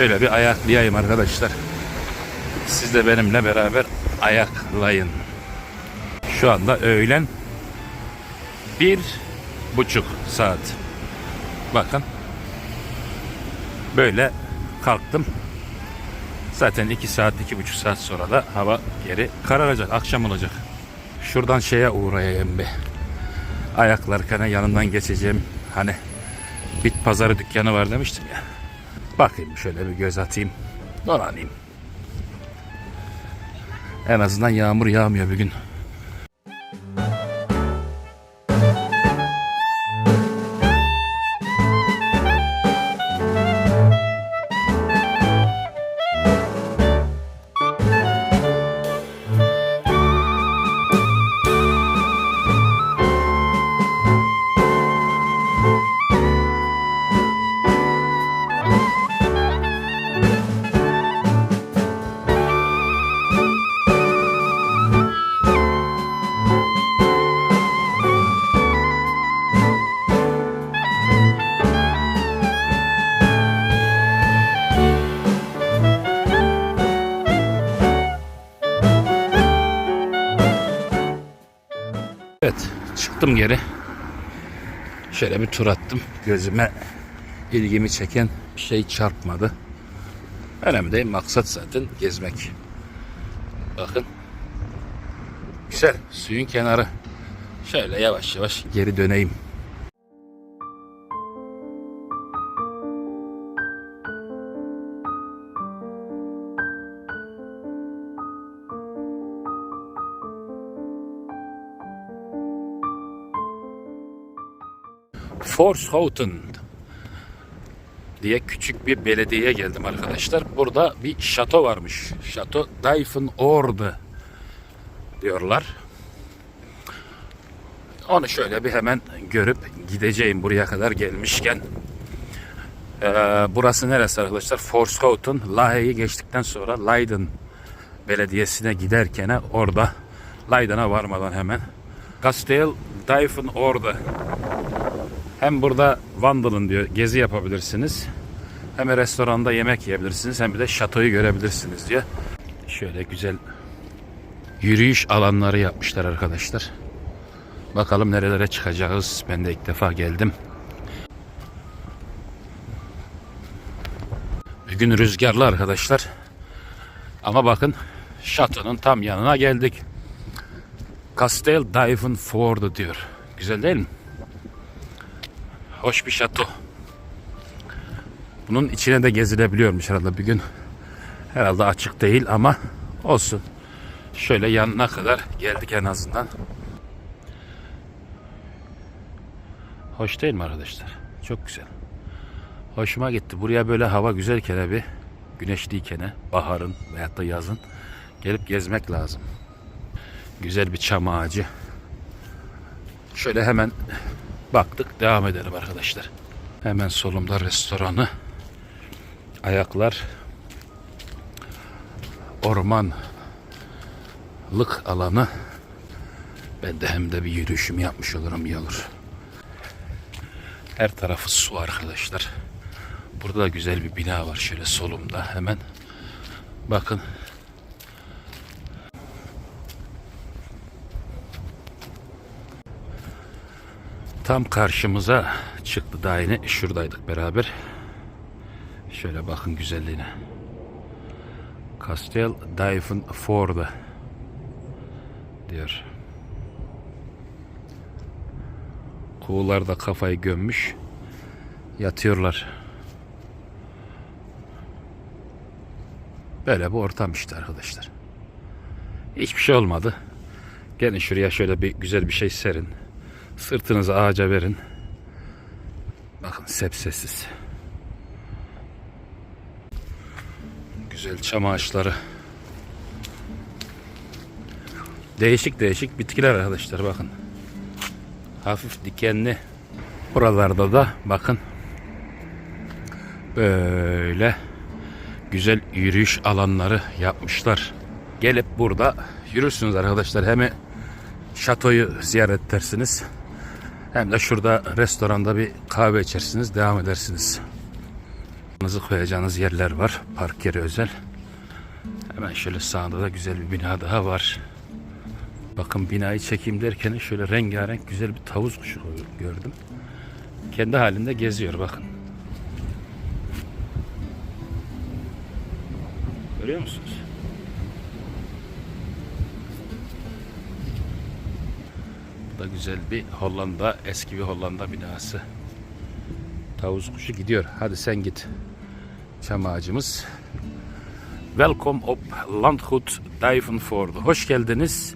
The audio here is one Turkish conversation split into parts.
Şöyle bir ayaklayayım arkadaşlar. Siz de benimle beraber ayaklayın. Şu anda öğlen bir buçuk saat. Bakın. Böyle kalktım. Zaten iki saat, iki buçuk saat sonra da hava geri kararacak. Akşam olacak. Şuradan şeye uğrayayım bir. Ayaklarken yanından geçeceğim. Hani bit pazarı dükkanı var demiştim ya. Bakayım şöyle bir göz atayım. Dolanayım. En azından yağmur yağmıyor bugün. Evet çıktım geri. Şöyle bir tur attım. Gözüme ilgimi çeken bir şey çarpmadı. Önemli değil. Maksat zaten gezmek. Bakın. Güzel. Suyun kenarı. Şöyle yavaş yavaş geri döneyim. Forshouten diye küçük bir belediyeye geldim arkadaşlar. Burada bir şato varmış. Şato Dijvenorde diyorlar. Onu şöyle bir hemen görüp gideceğim buraya kadar gelmişken. Ee, burası neresi arkadaşlar? Forshouten. Lahe'yi geçtikten sonra Leiden Belediyesi'ne giderken orada Leiden'a varmadan hemen Kastel Dijvenorde hem burada Vandal'ın diyor gezi yapabilirsiniz. Hem restoranda yemek yiyebilirsiniz. Hem bir de şatoyu görebilirsiniz diyor. Şöyle güzel yürüyüş alanları yapmışlar arkadaşlar. Bakalım nerelere çıkacağız. Ben de ilk defa geldim. Bugün rüzgarlı arkadaşlar. Ama bakın şatonun tam yanına geldik. Castel Dijvenvoorde diyor. Güzel değil mi? Hoş bir şato. Bunun içine de gezilebiliyormuş herhalde bir gün. Herhalde açık değil ama olsun. Şöyle yanına kadar geldik en azından. Hoş değil mi arkadaşlar? Çok güzel. Hoşuma gitti. Buraya böyle hava güzelken bir güneşliyken baharın veyahut da yazın gelip gezmek lazım. Güzel bir çam ağacı. Şöyle hemen baktık devam edelim arkadaşlar. Hemen solumda restoranı. Ayaklar ormanlık alanı. Ben de hem de bir yürüyüşümü yapmış olurum iyi olur. Her tarafı su arkadaşlar. Burada da güzel bir bina var şöyle solumda hemen. Bakın Tam karşımıza çıktı daha. Şuradaydık beraber. Şöyle bakın güzelliğine. Castel Dijvenvoorde diyor. Kuğular da kafayı gömmüş. Yatıyorlar. Böyle bir ortam işte arkadaşlar. Hiçbir şey olmadı. Gelin şuraya şöyle bir güzel bir şey serin. Sırtınızı ağaca verin. Bakın sepsesiz. Güzel çam ağaçları. Değişik değişik bitkiler arkadaşlar bakın. Hafif dikenli. Buralarda da bakın. Böyle güzel yürüyüş alanları yapmışlar. Gelip burada yürürsünüz arkadaşlar. Hem şatoyu ziyaret edersiniz. Hem de şurada restoranda bir kahve içersiniz, devam edersiniz. Arabanızı koyacağınız yerler var. Park yeri özel. Hemen şöyle sağda da güzel bir bina daha var. Bakın binayı çekeyim derken şöyle rengarenk güzel bir tavus kuşu gördüm. Kendi halinde geziyor bakın. Görüyor musunuz? Da güzel bir Hollanda, eski bir Hollanda binası. Tavus kuşu gidiyor. Hadi sen git. Çam ağacımız. Welcome op Landgoed Duivenvoorde. Hoş geldiniz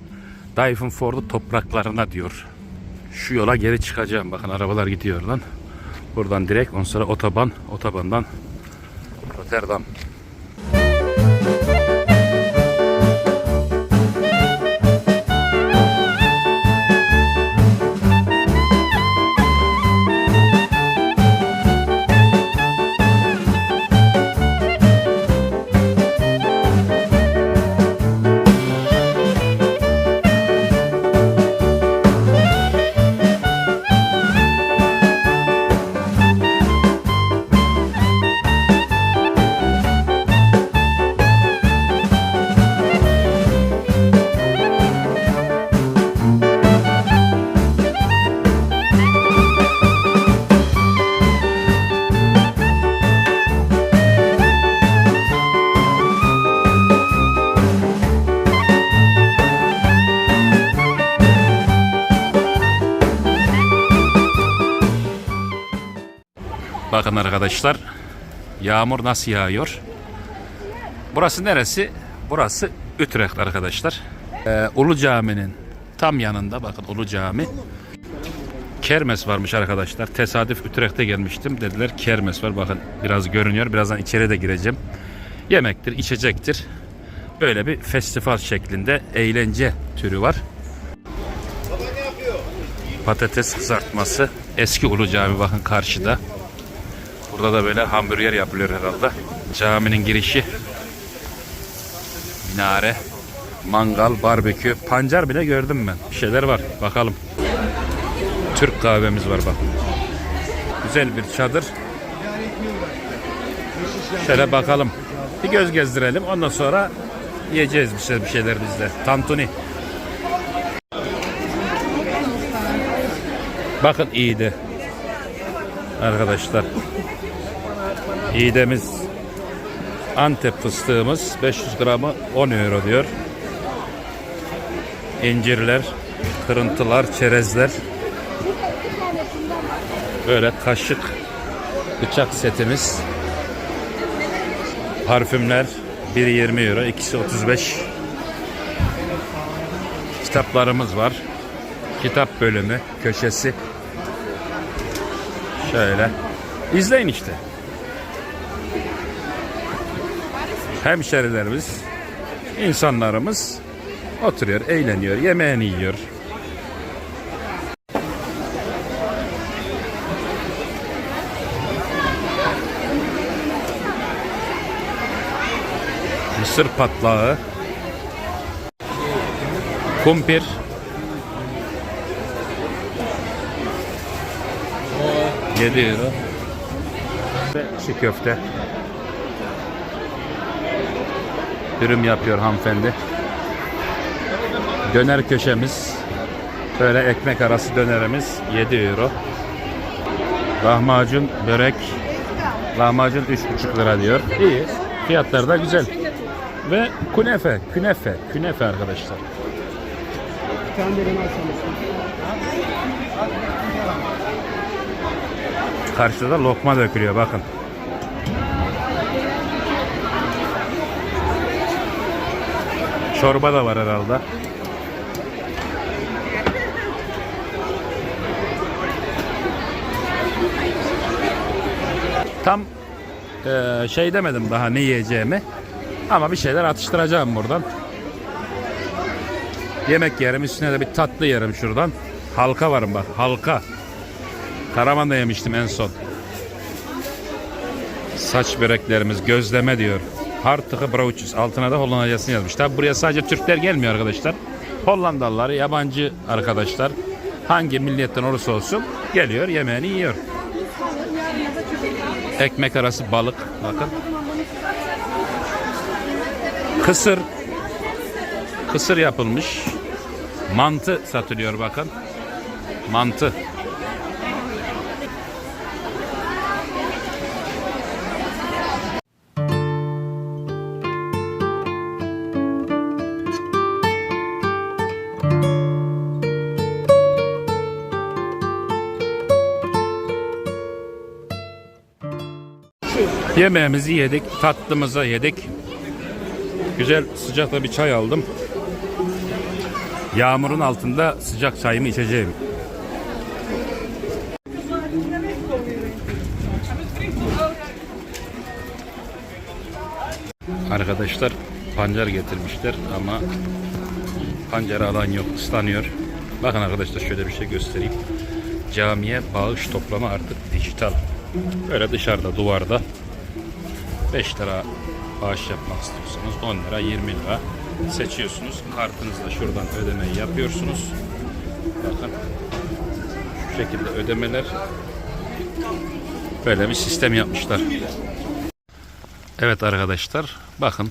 Duivenvoorde topraklarına diyor. Şu yola geri çıkacağım. Bakın arabalar gidiyor lan. Buradan direkt ondan sonra otoban. Otobandan Rotterdam. Bakın arkadaşlar yağmur nasıl yağıyor. Burası neresi? Burası Utrecht arkadaşlar. Ee, Ulu Cami'nin tam yanında bakın Ulu Cami. Kermes varmış arkadaşlar. Tesadüf Utrecht'e gelmiştim. Dediler kermes var. Bakın biraz görünüyor. Birazdan içeri de gireceğim. Yemektir, içecektir. Böyle bir festival şeklinde eğlence türü var. Patates kızartması. Eski Ulu Cami bakın karşıda. Burada da böyle hamburger yapılıyor herhalde. Caminin girişi. Minare. Mangal, barbekü. Pancar bile gördüm ben. Bir şeyler var. Bakalım. Türk kahvemiz var bak. Güzel bir çadır. Şöyle bakalım. Bir göz gezdirelim. Ondan sonra yiyeceğiz bir şey- bir şeyler biz de. Tantuni. Bakın iyi de. Arkadaşlar. İğdemiz Antep fıstığımız 500 gramı 10 euro diyor. İncirler, kırıntılar, çerezler. Böyle kaşık, bıçak setimiz. Parfümler 1.20 euro, ikisi 35. Kitaplarımız var. Kitap bölümü, köşesi. Şöyle. İzleyin işte. Hemşerilerimiz, insanlarımız oturuyor, eğleniyor, yemeğini yiyor. Mısır patlağı, kumpir, Yedi euro. Ve çiğ köfte. Dürüm yapıyor hanımefendi. Döner köşemiz. Böyle ekmek arası dönerimiz 7 euro. Lahmacun, börek. Lahmacun 3,5 lira diyor. İyi. Fiyatlar da güzel. Ve künefe, künefe, künefe arkadaşlar. Karşıda da lokma dökülüyor bakın. Çorba da var herhalde. Tam eee, şey demedim daha ne yiyeceğimi. Ama bir şeyler atıştıracağım buradan. Yemek yerim üstüne de bir tatlı yerim şuradan. Halka varım bak halka. Karaman'da yemiştim en son. Saç böreklerimiz gözleme diyor. Hartıkı brauçus. Altına da Hollandacasını yazmış. Tabi buraya sadece Türkler gelmiyor arkadaşlar. Hollandalılar, yabancı arkadaşlar hangi milletten olursa olsun geliyor yemeğini yiyor. Ekmek arası balık. Bakın. Kısır. Kısır yapılmış. Mantı satılıyor bakın. Mantı. Yemeğimizi yedik, tatlımızı yedik. Güzel sıcakta bir çay aldım. Yağmurun altında sıcak çayımı içeceğim. Arkadaşlar pancar getirmişler ama pancara alan yok, ıslanıyor. Bakın arkadaşlar şöyle bir şey göstereyim. Camiye bağış toplama artık dijital. Böyle dışarıda duvarda 5 lira bağış yapmak istiyorsanız 10 lira 20 lira seçiyorsunuz. Kartınızla şuradan ödemeyi yapıyorsunuz. Bakın şu şekilde ödemeler böyle bir sistem yapmışlar. Evet arkadaşlar bakın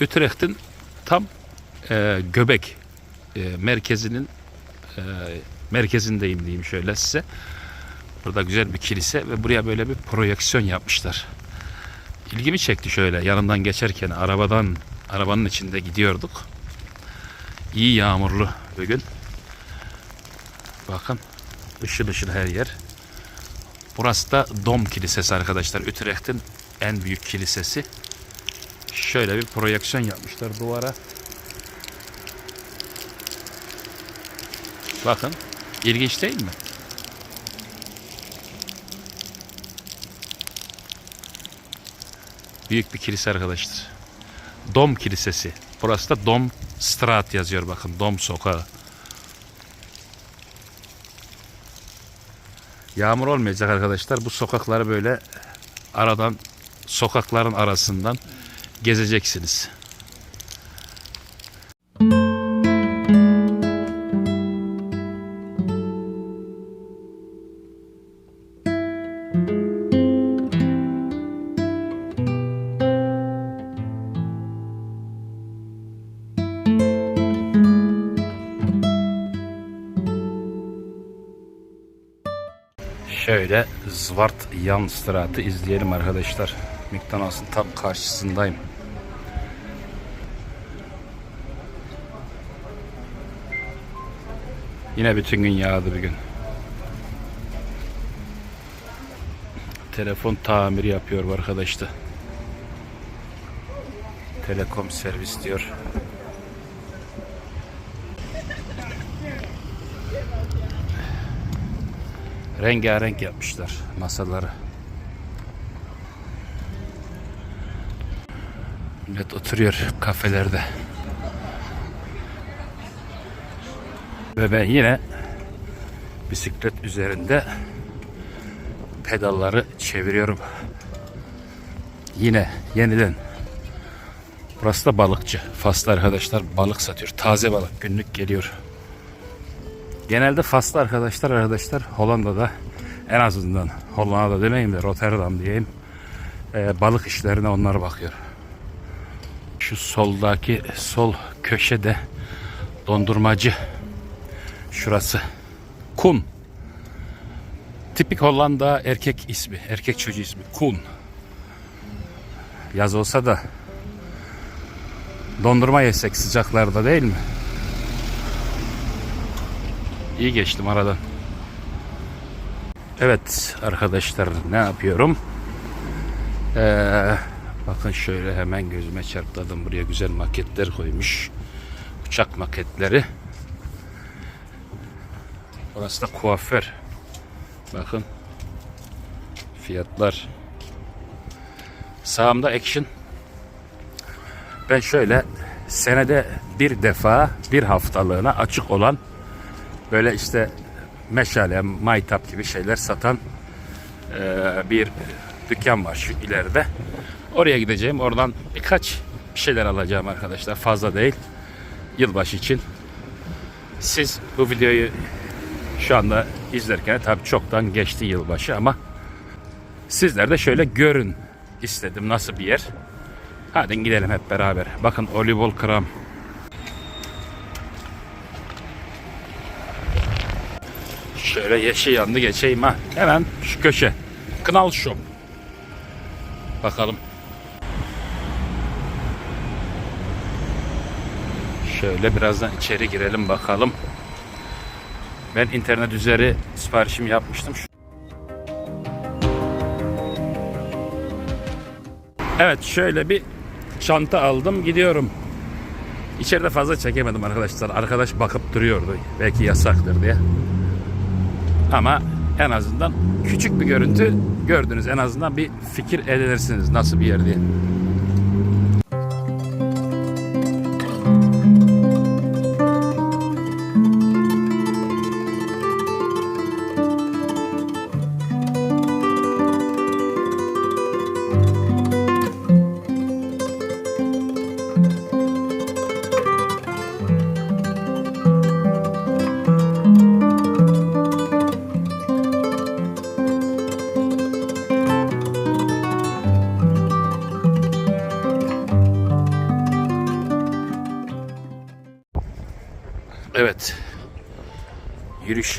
Utrecht'in tam e, göbek e, merkezinin e, merkezindeyim diyeyim şöyle size. Burada güzel bir kilise ve buraya böyle bir projeksiyon yapmışlar. İlgimi çekti şöyle yanından geçerken arabadan arabanın içinde gidiyorduk. İyi yağmurlu bir gün. Bakın ışıl ışıl her yer. Burası da Dom Kilisesi arkadaşlar. Utrecht'in en büyük kilisesi. Şöyle bir projeksiyon yapmışlar duvara. Bakın ilginç değil mi? Büyük bir kilise arkadaşlar. Dom Kilisesi. Burası da Dom Strat yazıyor bakın. Dom Sokağı. Yağmur olmayacak arkadaşlar. Bu sokakları böyle aradan sokakların arasından gezeceksiniz. Zwart Yan Strat'ı izleyelim arkadaşlar. McDonald's'ın tam karşısındayım. Yine bütün gün yağdı bir gün. Telefon tamiri yapıyor bu arkadaşta. Telekom servis diyor. Rengarenk yapmışlar masaları. Millet oturuyor kafelerde. Ve ben yine bisiklet üzerinde pedalları çeviriyorum. Yine yeniden. Burası da balıkçı. Faslı arkadaşlar balık satıyor. Taze balık günlük geliyor. Genelde Faslı arkadaşlar arkadaşlar Hollanda'da en azından Hollanda'da demeyeyim de Rotterdam diyeyim e, balık işlerine onlar bakıyor. Şu soldaki sol köşede dondurmacı şurası Kun. Tipik Hollanda erkek ismi, erkek çocuğu ismi Kun. Yaz olsa da dondurma yesek sıcaklarda değil mi? İyi geçtim aradan. Evet arkadaşlar ne yapıyorum? Ee, bakın şöyle hemen gözüme çarptırdım. Buraya güzel maketler koymuş. Uçak maketleri. Burası da kuaför. Bakın. Fiyatlar. Sağımda Action. Ben şöyle senede bir defa bir haftalığına açık olan böyle işte meşale, maytap gibi şeyler satan e, bir dükkan var şu ileride. Oraya gideceğim. Oradan birkaç bir şeyler alacağım arkadaşlar. Fazla değil. Yılbaşı için. Siz bu videoyu şu anda izlerken tabii çoktan geçti yılbaşı ama Sizler de şöyle görün istedim nasıl bir yer. Hadi gidelim hep beraber. Bakın olivol kram. Şöyle yeşil yandı geçeyim ha. Hemen şu köşe. Kınal Shop. Bakalım. Şöyle birazdan içeri girelim bakalım. Ben internet üzeri siparişimi yapmıştım. Evet şöyle bir çanta aldım gidiyorum. İçeride fazla çekemedim arkadaşlar. Arkadaş bakıp duruyordu. Belki yasaktır diye. Ama en azından küçük bir görüntü gördünüz. En azından bir fikir edinirsiniz nasıl bir yer diye.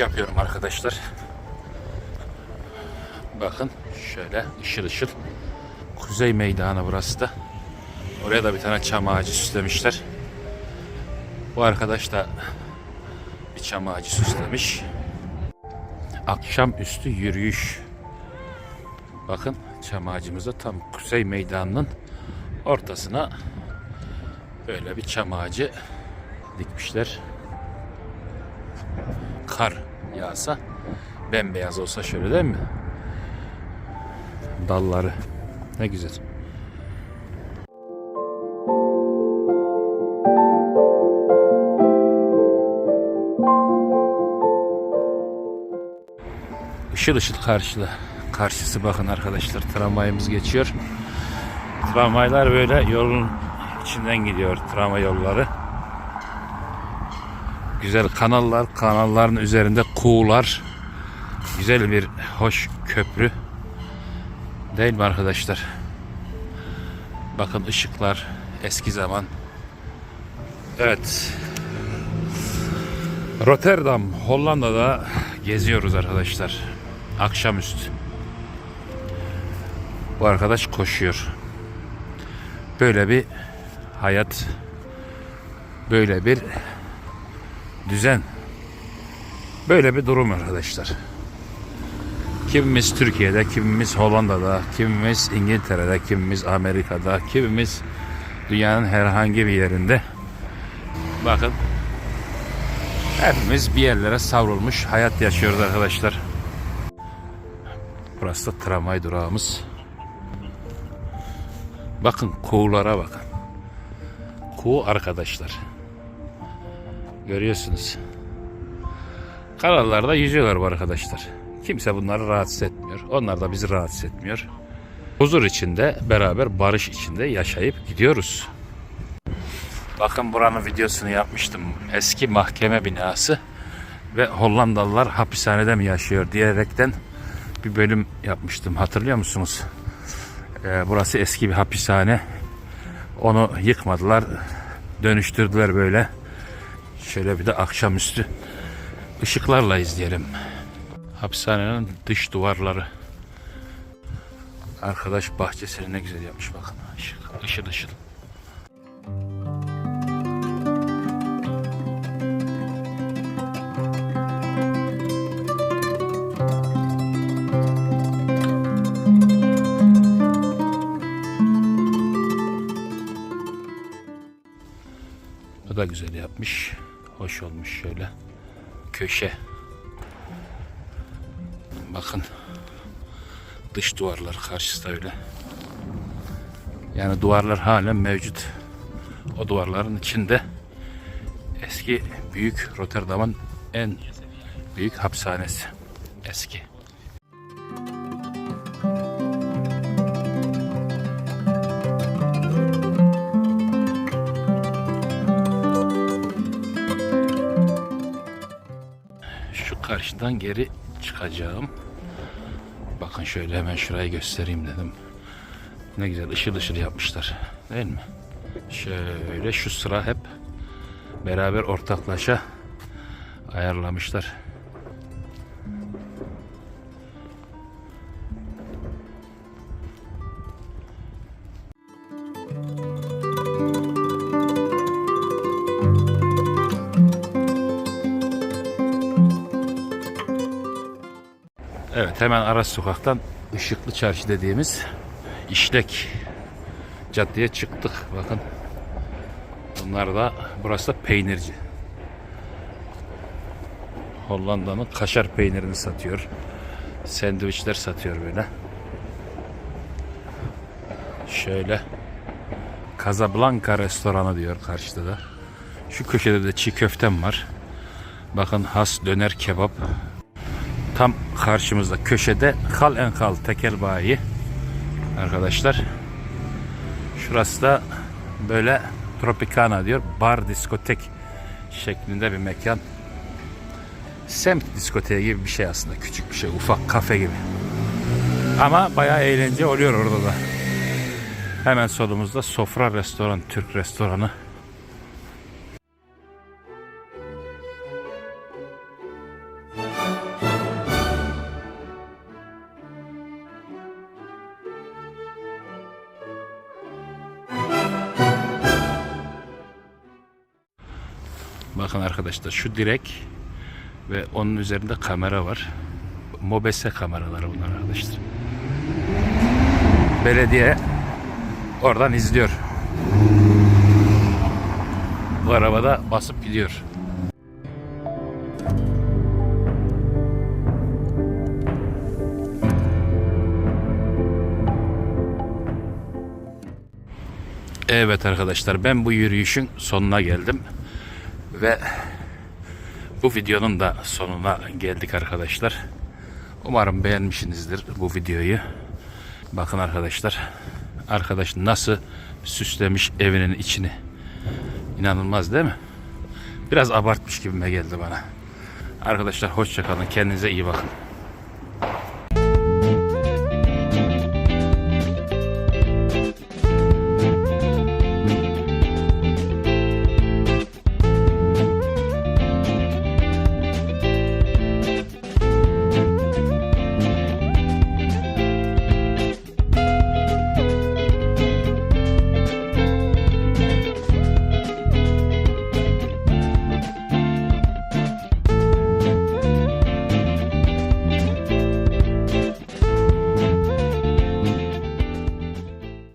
Yapıyorum arkadaşlar. Bakın şöyle ışıl ışıl. Kuzey meydanı burası da. Oraya da bir tane çam ağacı süslemişler. Bu arkadaş da bir çam ağacı süslemiş. Akşamüstü yürüyüş. Bakın çam ağacımızda tam kuzey meydanının ortasına böyle bir çam ağacı dikmişler kar yağsa bembeyaz olsa şöyle değil mi? Dalları ne güzel. Işıl ışıl karşıda. Karşısı bakın arkadaşlar tramvayımız geçiyor. Tramvaylar böyle yolun içinden gidiyor tramvay yolları. Güzel kanallar, kanalların üzerinde kuğular. Güzel bir hoş köprü. Değil mi arkadaşlar? Bakın ışıklar eski zaman. Evet. Rotterdam, Hollanda'da geziyoruz arkadaşlar. Akşamüstü. Bu arkadaş koşuyor. Böyle bir hayat, böyle bir düzen. Böyle bir durum arkadaşlar. Kimimiz Türkiye'de, kimimiz Hollanda'da, kimimiz İngiltere'de, kimimiz Amerika'da, kimimiz dünyanın herhangi bir yerinde. Bakın hepimiz bir yerlere savrulmuş hayat yaşıyoruz arkadaşlar. Burası da tramvay durağımız. Bakın kuğulara bakın. Kuğu arkadaşlar. Görüyorsunuz. Kanallarda yüzüyorlar bu arkadaşlar. Kimse bunları rahatsız etmiyor. Onlar da bizi rahatsız etmiyor. Huzur içinde, beraber barış içinde yaşayıp gidiyoruz. Bakın buranın videosunu yapmıştım. Eski mahkeme binası ve Hollandalılar hapishanede mi yaşıyor diyerekten bir bölüm yapmıştım. Hatırlıyor musunuz? Ee, burası eski bir hapishane. Onu yıkmadılar. Dönüştürdüler böyle. Şöyle bir de akşamüstü ışıklarla izleyelim. Hapishanenin dış duvarları. Arkadaş bahçesini ne güzel yapmış bakın. Işık, ışıl ışıl. Bu da güzel yapmış. Hoş olmuş şöyle. Köşe. Bakın. Dış duvarlar karşısı da öyle. Yani duvarlar halen mevcut. O duvarların içinde eski büyük Rotterdam'ın en büyük hapishanesi. Eski. Şu karşıdan geri çıkacağım. Bakın şöyle hemen şurayı göstereyim dedim. Ne güzel ışıl ışıl yapmışlar. Değil mi? Şöyle şu sıra hep beraber ortaklaşa ayarlamışlar. Hemen ara sokaktan Işıklı Çarşı dediğimiz işlek caddeye çıktık. Bakın. Bunlar da burası da peynirci. Hollanda'nın kaşar peynirini satıyor. Sandviçler satıyor böyle. Şöyle Casablanca restoranı diyor karşıda da. Şu köşede de çiğ köftem var. Bakın has döner kebap. Tam karşımızda köşede kal en kal tekel bayi. Arkadaşlar. Şurası da böyle Tropicana diyor. Bar diskotek şeklinde bir mekan. Semt diskoteği gibi bir şey aslında. Küçük bir şey. Ufak kafe gibi. Ama bayağı eğlence oluyor orada da. Hemen solumuzda Sofra Restoran, Türk restoranı. Bakın arkadaşlar şu direk ve onun üzerinde kamera var. Mobese kameraları bunlar arkadaşlar. Belediye oradan izliyor. Bu arabada basıp gidiyor. Evet arkadaşlar ben bu yürüyüşün sonuna geldim. Ve bu videonun da sonuna geldik arkadaşlar. Umarım beğenmişsinizdir bu videoyu. Bakın arkadaşlar. Arkadaş nasıl süslemiş evinin içini. İnanılmaz değil mi? Biraz abartmış gibime geldi bana. Arkadaşlar hoşçakalın. Kendinize iyi bakın.